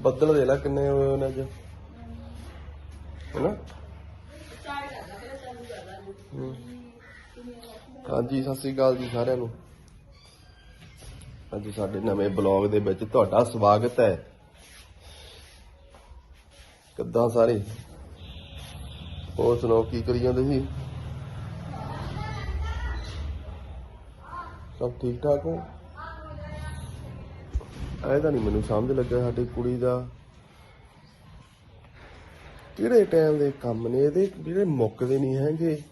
ਬੱਦਲ ਦੇ ਲਾ ਕਿੰਨੇ ਹੋਏ ਉਹਨੇ ਅੱਜ। ਹੈਨਾ? ਹੂੰ। ਹਾਂਜੀ, ਸਤਿ ਸ੍ਰੀ ਅਕਾਲ ਜੀ ਸਾਰਿਆਂ ਨੂੰ। ਅੱਜ ਸਾਡੇ ਨਵੇਂ ਬਲੌਗ ਦੇ ਵਿੱਚ ਤੁਹਾਡਾ ਸਵਾਗਤ ਹੈ। ਕਿੱਦਾਂ ਸਾਰੇ? ਹੋਰ ਸੁਣਾਓ, ਕੀ ਕਰੀ ਜਾਂਦੇ ਸੀ? ਸਭ ਠੀਕ ਠਾਕ ਹੋ? ਤਾਂ ਨਹੀਂ ਮੈਨੂੰ ਸਮਝ ਲੱਗਾ ਸਾਡੀ ਕੁੜੀ ਦਾ। ਕਿਹੜੇ ਟਾਈਮ ਦੇ ਕੰਮ ਨੇ ਇਹਦੇ? ਜਿਹੜੇ ਮੁੱਕਦੇ ਨਹੀਂ ਹੈਗੇ।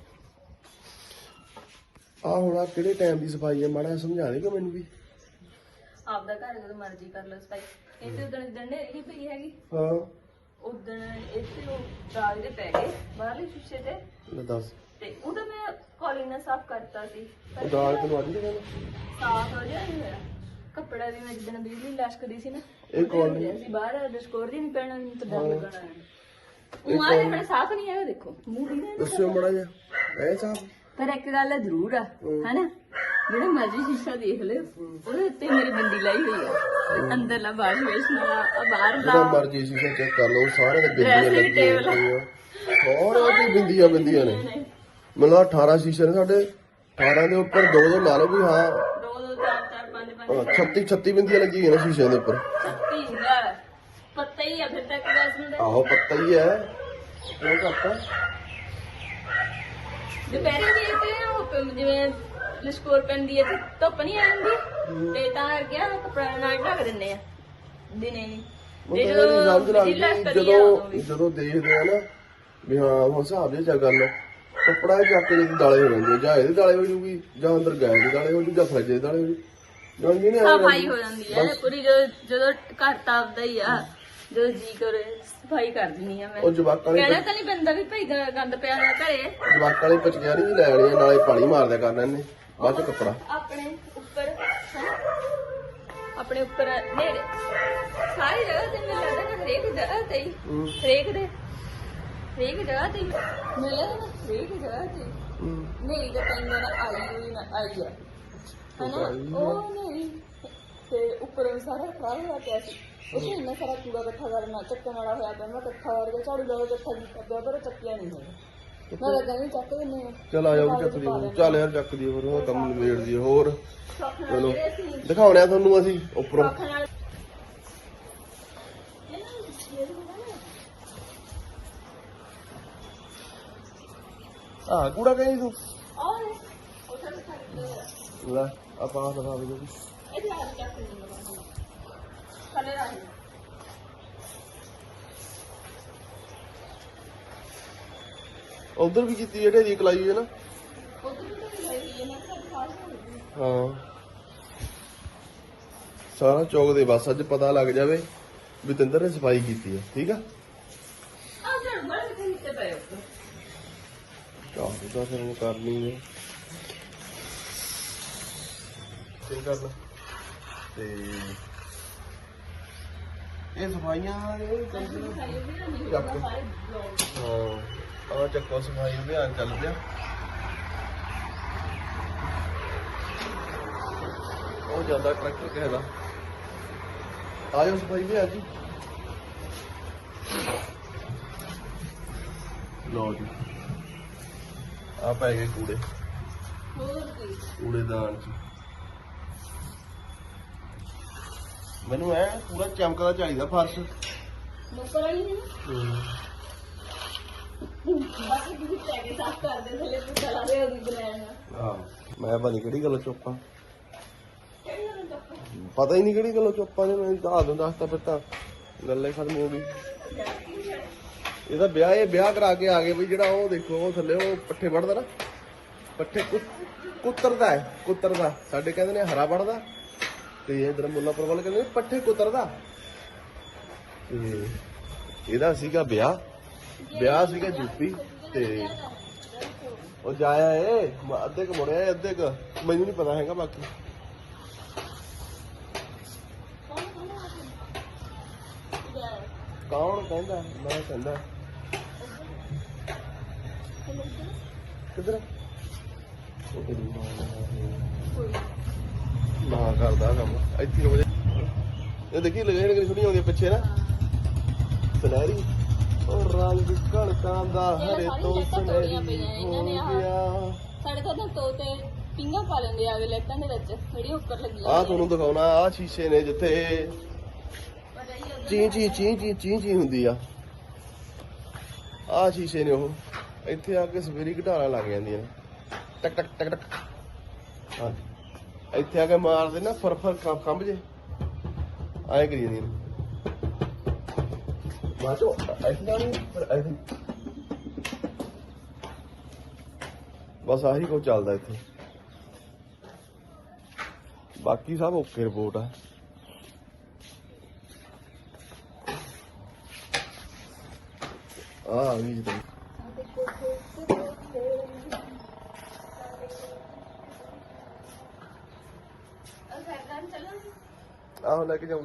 ਆ ਹੁਣ ਕਿਹੜੇ ਟਾਈਮ ਦੀ ਸਫ਼ਾਈ ਹੈ? ਮਾੜਾ ਸਮਝਾ ਦੇਗਾ ਮੈਨੂੰ ਵੀ। ਆਪਦਾ ਘਰ ਜਦੋਂ ਮਰਜ਼ੀ ਕਰ ਲਓ ਸਪਾਈ ਇਹ ਤੇ ਉਦਣ ਦਿਨ ਨਹੀਂ ਪਈ ਹੈਗੀ। ਹਾਂ। ਉਦਣ ਇੱਥੇ ਉਹ ਦਾਗ ਦੇ ਪੈ ਗਏ ਬਾਹਰਲੇ ਸ਼ੀਸ਼ੇ ਤੇ। ਲੈ ਦੱਸ। ਤੇ ਉਹਦਾ ਮੈਂ ਕਾਲਿੰਗ ਨਾਲ ਸਾਫ਼ ਕਰਤਾ ਸੀ। ਦਾਲ ਤੈਨੂੰ ਅੱਜ ਦੇ ਸਾਫ਼ ਹੋ ਨਹੀਂ ਹੋਇਆ ਕੱਪੜਾ ਵੀ ਮੈਂ ਜਿੱਦਣ ਬਿਜਲੀ ਲਸ਼ਕਦੀ ਸੀ ਨਾ ਇਹ calling- ਸੀ ਬਾਹਰ ਡਿਸਕੋਰ ਜੀ ਨਹੀਂ ਪੈਣਾ ਮੈਨੂੰ ਤਾਂ ਡਰ ਲੱਗਣਾ ਉਹ ਆ ਜਿਹੜਾ ਸਾਫ਼ ਨਹੀਂ ਹੈਗਾ ਦੇਖੋ ਮੂੰਹ ਨਹੀਂ ਦੱਸਿਓ ਮਾੜਾ ਜਿਹਾ। ਐ ਸਾਹਿਬ ਪਰ ਇੱਕ ਗੱਲ ਹੈ ਜ਼ਰੂਰ ਆ ਹੈਨਾ? ਜਿਹੜਾ ਮਰਜ਼ੀ ਸ਼ੀਸ਼ਾ ਦੇਖ ਲਿਓ ਉਹਦੇ ਉੱਤੇ ਮੇਰੀ ਬਿੰਦੀ ਲਾਈ ਹੋਈ ਆ। ਅੰਦਰਲਾ ਬਾਹਰ ਵੇਸ ਨਾਲ ਆ ਬਾਹਰ ਜਿਹੜਾ ਦਾ ਮਰਜ਼ੀ ਸ਼ੀਸ਼ਾ ਚੈੱਕ ਕਰ ਲਓ ਸਾਰੇ ਦੇ ਬਿੰਦੀਆਂ Dressing ਲੱਗੀਆਂ table। ਹੋਈਆਂ ਸਾਰੇ ਦੀ ਬਿੰਦੀਆਂ ਬਿੰਦੀਆਂ ਨੇ। ਲੱਗਦਾ 18 ਸ਼ੀਸ਼ੇ ਨੇ ਸਾਡੇ 18 ਦੇ ਉੱਪਰ ਦੋ ਦੋ ਲਾ ਲਓ ਵੀ ਹਾਂ ਦੋ ਦੋ ਅਹ 36 36 ਬਿੰਦੀਆਂ ਲੱਗੀਆਂ ਹੋਈਆਂ ਨੇ ਸ਼ੀਸ਼ਿਆਂ ਦੇ ਉੱਪਰ। ਛੱਤੀ ਹੁੰਦਾ ਪਤਾ ਹੀ ਆ ਫਿਰ ਤੱਕ ਦਸ ਮਿੰਟ। ਆਹੋ ਪੱਤਾ ਹੀ ਹੈ ਕਿਉਂ ਕਰਤਾ ਦੁਪਹਿਰੇ ਵੀ ਤੇ ਉਹ ਜਿਵੇਂ ਲਸ਼ਕੋਰ ਪੈਂਦੀ ਹੈ ਤੇ ਧੁੱਪ ਨਹੀਂ ਆਉਂਦੀ ਤੇ ਤਾਂ ਕਰਕੇ ਆ ਕੱਪੜਾ ਨਾਲ ਢੱਕ ਦਿੰਨੇ ਆ। ਦਿਨੇ ਨਹੀਂ ਤੇ ਮੈਨੂੰ ਇਹ ਨਹੀਂ ਸਮਝ ਬਿਜਲੀ ਲੱਗਦੀ ਆ ਉਦੋਂ ਵੀ। ਜਦੋਂ ਜਦੋਂ ਦੇਖਦੇ ਆ ਨਾ ਵੀ ਹਾਂ ਹੁਣ ਹਿਸਾਬ ਜੇ ਚਾ ਗੱਲ ਕੱਪੜਾ ਚੱਕ ਕੇ ਜਦੋਂ ਦਾਲੇ ਹੋ ਜਾਂਦੇ ਆ, ਜਾਂ ਇਹਦੇ ਦਾਲੇ ਹੋ ਜੂਗੀ ਜਾਂ ਅੰਦਰ ਗੈਸ ਦੇ ਦਾਲੇ ਹੋ ਜੂ ਜਾਂ ਫਰਿੱਜ ਦੇ ਦਾਲੇ ਹੋ ਜੂ। ਜਾਂ ਜਿਹਨੇ ਸਫ਼ਾਈ ਹੋ ਜਾਂਦੀ ਹੈ ਪੂਰੀ ਜਦੋਂ ਜਦੋਂ ਘਰ ਤਾਂ ਆਪਦਾ ਹੀ ਆ ਜਦੋਂ ਜੀ ਕਰੇ ਸਫ਼ਾਈ ਕਰ ਦਿੰਨੀ ਆ ਮੈਂ ਉਹ ਜਵਾਕ ਵਾਲੇ ਕਹਿਣਾ ਤਾਂ ਨਹੀਂ ਪੈਂਦਾ ਵੀ ਭਾਈ ਗ- ਗੰਦ ਪਿਆ ਹੋਇਆ ਘਰੇ ਜਵਾਕ ਵਾਲੇ ਪਚਕਿਆਰੀ ਵੀ ਲੈ ਆਣੀ ਨਾਲੇ ਪਾਣੀ ਮਾਰਦਿਆ ਕਰਨਾ ਇਹਨੇ ਬਾਅਦ ਚ ਕੱਪੜਾ ਆਪਣੇ ਉੱਪਰ? ਆਪਣੇ ਉੱਪਰ ਨੇੜੇ ਸਾਰੀ ਜਗ੍ਹਾ ਤੇ ਮੈਨੂੰ ਲੱਗਦਾ ਕਿ ਹਰੇਕ ਜਗ੍ਹਾ ਤੇ ਹੀ ਹੂੰ। ਹਰੇਕ ਦੇ ਹਰੇਕ ਜਗ੍ਹਾ ਤੇ ਹੀ। ਮੈਨੂੰ ਲੱਗਦਾ ਨਾ ਹਰੇਕ ਜਗ੍ਹਾ ਤੇ ਹੀ। ਹੂੰ। ਨੇਰੀ ਦਾ ਪੈਂਦਾ ਨਾ ਆਈ ਹੋਈ ਨਾ ਆਈ ਆ ਹਨਾ? ਉਹ ਨੇਰੀ ਤੇ ਉੱਪਰ ਸਾਰਾ ਖਰਾਬ ਹੋਇਆ ਪਿਆ ਸੀ। ਉਸ ਇੰਨਾ ਸਾਰਾ ਕੂੜਾ ਇਕੱਠਾ ਕਰਨਾ ਚੱਕਣ ਵਾਲਾ ਹੋਇਆ ਪਿਆ। ਮੈਂ ਇਕੱਠਾ ਕਰਕੇ ਝਾੜੂ ਲਾ ਕੇ ਇਕੱਠਾ ਕੀਤਾ ਪਿਆ ਪਰ ਚੱਕਿਆ ਨਹੀਂ ਹੋਇਆ। ਮੈਂ ਲੱਗਾ ਨਹੀਂ ਚੱਕ ਦਿੰਨੇ ਆ। ਚੱਲ ਆ ਜਾਓ ਚੱਕ ਦੀ ਚੱਲ ਯਾਰ ਚੱਕ ਦੀ ਹੋਰ ਉਹ ਕੰਮ ਨਿਬੇੜ ਦੀ ਹੋਰ। ਚਲੋ ਦਿਖਾਉਣਿਆ ਤੁਹਾਨੂੰ ਅਸੀਂ ਉੱਪਰੋਂ। ਆ ਕੂੜਾ ਕਹੀ ਤੂੰ ਉੱਥੇ ਬਿਠਾ ਕੇ ਲੈ। ਆਪਾਂ ਦਿਖਾ ਦੇ ਇੱਥੇ ਆ ਕੇ ਚੱਕ ਲੈਂਦੇ ਥੱਲੇ ਰੱਖ ਦੇ। ਉਧਰ ਵੀ ਕੀਤੀ ਜਿਹੜੇ ਦੀ ਕਲਾਈ ਹੈ ਨਾ। ਉੱਧਰ ਵੀ ਤਾਂ ਗਈ ਹੈ ਨਾ ਤਾਂ ਖਾਸ ਹੋ। ਸਾਰਾ ਚੌਕ ਦੇ ਬਸ ਅੱਜ ਪਤਾ ਲੱਗ ਜਾਵੇ ਵੀ ਤਿੰਦਰ ਨੇ ਸਫ਼ਾਈ ਕੀਤੀ ਹੈ ਠੀਕ ਆ? ਆ ਜੜ ਬੜ ਕੇ ਨੀਚੇ ਪਏ ਉੱਪਰ? ਚਾਹ ਤਾਂ ਫਿਰ ਉਹ ਕਰਨੀ ਹੈ। ਕੀ ਕਰਨਾ ਤੇ ਇਹ ਸਫਾਈਆਂ ਇਹ ਨਹੀਂ ਚੱਕ। ਹਾਂ ਆ ਚੱਕੋ ਸਫ਼ਾਈ ਅਭਿਆਨ ਚੱਲ ਪਿਆ। ਉਹ ਜ਼ਿਆਦਾ ਟਰੈਕਟਰ ਕਿਸੇ ਦਾ ਆਇਓ ਸਫ਼ਾਈ ਵੀ ਜੀ। ਲੋ ਜੀ। ਆ ਪੈ ਗਏ ਕੂੜੇ। ਹੋਰ ਕੀ? ਕੂੜੇਦਾਨ ਚ ਮੈਨੂੰ ਐ ਪੂਰਾ ਚਮਕਦਾ ਚਾਹੀਦਾ ਫਰਸ਼। ਨੌਕਰ ਵਾਲੀ ਨਹੀਂ ਬਾਕੀ ਤੁਸੀਂ ਟੈਗੇ ਸਾਫ਼ ਕਰ ਦੇ ਥੱਲੇ ਤੂੰ ਚਲਾ ਦੇ ਉਹਦੀ ਬਣਾਇਆ ਹਾਂ ਮੈਂ ਪਤਾ ਨੀ ਕਿਹੜੀ ਗੱਲੋਂ ਚੁੱਪਾਂ ਪਤਾ ਹੀ ਨਹੀਂ ਕਿਹੜੀ ਗੱਲੋਂ ਚੁੱਪਾਂ ਨੇ ਮੈਨੂੰ ਦੱਸ ਦਿੰਦਾ ਦੱਸਤਾ ਫਿਰ ਤਾਂ। ਗੱਲ ਖਤਮ ਹੋ ਗਈ। ਇਹਦਾ ਵਿਆਹ ਇਹ ਵਿਆਹ ਕਰਾ ਕੇ ਆ ਗਏ ਬਈ ਜਿਹੜਾ ਉਹ ਦੇਖੋ ਉਹ ਥੱਲੇ ਉਹ ਪੱਠੇ ਵੜਦਾ ਨਾ। ਪੱਠੇ ਕੁ- ਕੁੱਤਰਦਾ ਹੈ ਕੁੱਤਰਦਾ। ਸਾਡੇ ਕਹਿੰਦੇ ਨੇ ਹਰਾ ਵੜਦਾ। ਤੇ ਇਧਰ ਮੁੱਲਾਪੁਰ ਵਾਲੇ ਕਹਿੰਦੇ ਨੇ, ਪੱਠੇ ਕੁੱਤਰਦਾ ਤੇ ਇਹਦਾ ਸੀਗਾ ਵਿਆਹ। ਵਿਆਹ ਸੀਗਾ ਯੂਪੀ ਤੇ ਉਹ ਜਾਇਆ ਏ, ਮ- ਅੱਧੇ ਕ ਮੁੜਿਆ ਅੱਧੇ ਕ। ਮੈਨੂੰ ਨਹੀਂ ਪਤਾ ਹੈਗਾ ਬਾਕੀ। ਕੌਣ ਕਹਿੰਦਾ? ਮੈਂ ਕਹਿੰਦਾ। ਕਿੱਧਰ? ਉਹ ਤੇਰੀ ਮਾਂ ਦਾ ਨਾ ਕਰਦਾ ਕੰਮ। ਇੱਥੇ ਰੋ ਜਾ। ਇਹ ਦੇਖੀ ਲਗੇ ਜਿਹੜੇ ਛੁੱਟੀਆਂ ਆਉਂਦੀਆਂ ਪਿੱਛੇ ਨਾ। ਸੁਨਹਿਰੀ। ਉਹ ਰੰਗ ਕਣਕਾਂ ਦਾ ਇਹ ਹਰੇ ਸਾਰੀ ਤੋਂ ਲੈਟਾਂ ਸੁਨਹਿਰੀ ਤੋੜੀਆਂ ਪਈਆਂ ਇਹਨਾਂ ਨੇ ਹੋ ਆਹ। ਗਿਆ। ਸਾਡੇ ਤਾਂ ਨਾ ਤੋਤੇ ਪਿੰਗਾ ਪਾ ਲੈਂਦੇ ਆ ਅਗਲੇ ਲੈਟਾਂ ਦੇ ਵਿੱਚ। ਜਿਹੜੀ ਉੱਪਰ ਲੱਗੀ ਆ। ਤੁਹਾਨੂੰ ਦਿਖਾਉਣਾ ਆ ਸ਼ੀਸ਼ੇ ਨੇ ਜਿੱਥੇ ਚੀ ਚੀ ਚੀ ਚੀ ਚੀ ਚੀ ਹੁੰਦੀ ਆ। ਆ ਸ਼ੀਸ਼ੇ ਨੇ ਉਹ। ਇੱਥੇ ਆ ਕੇ ਸਵੇਰੀ ਘਟਾਰਾਂ ਲੱਗ ਜਾਂਦੀਆਂ ਨੇ। ਟਕ ਟਕ ਟਕ ਟਕ। ਹਾਂ ਇੱਥੇ ਆ ਕੇ ਮਾਰਦੇ ਨਾ ਫਰ ਫਰ ਖੰਭ ਜੇ। ਆਏ ਕਰੀ ਜਾਂਦੀਆਂ ਨੇ ਬਾਚੋ ਐਸਾ ਨਹੀਂ, ਪਰ ਐਸਾ ਬਸ ਆਹੀ ਕੁਝ ਚੱਲਦਾ ਇੱਥੇ। ਬਾਕੀ ਸਭ ਓਕੇ ਰਿਪੋਰਟ ਆ। ਆ ਵੀ ਜੀ। ਆਹੋ ਲੈ ਕੇ ਜਾਊਂ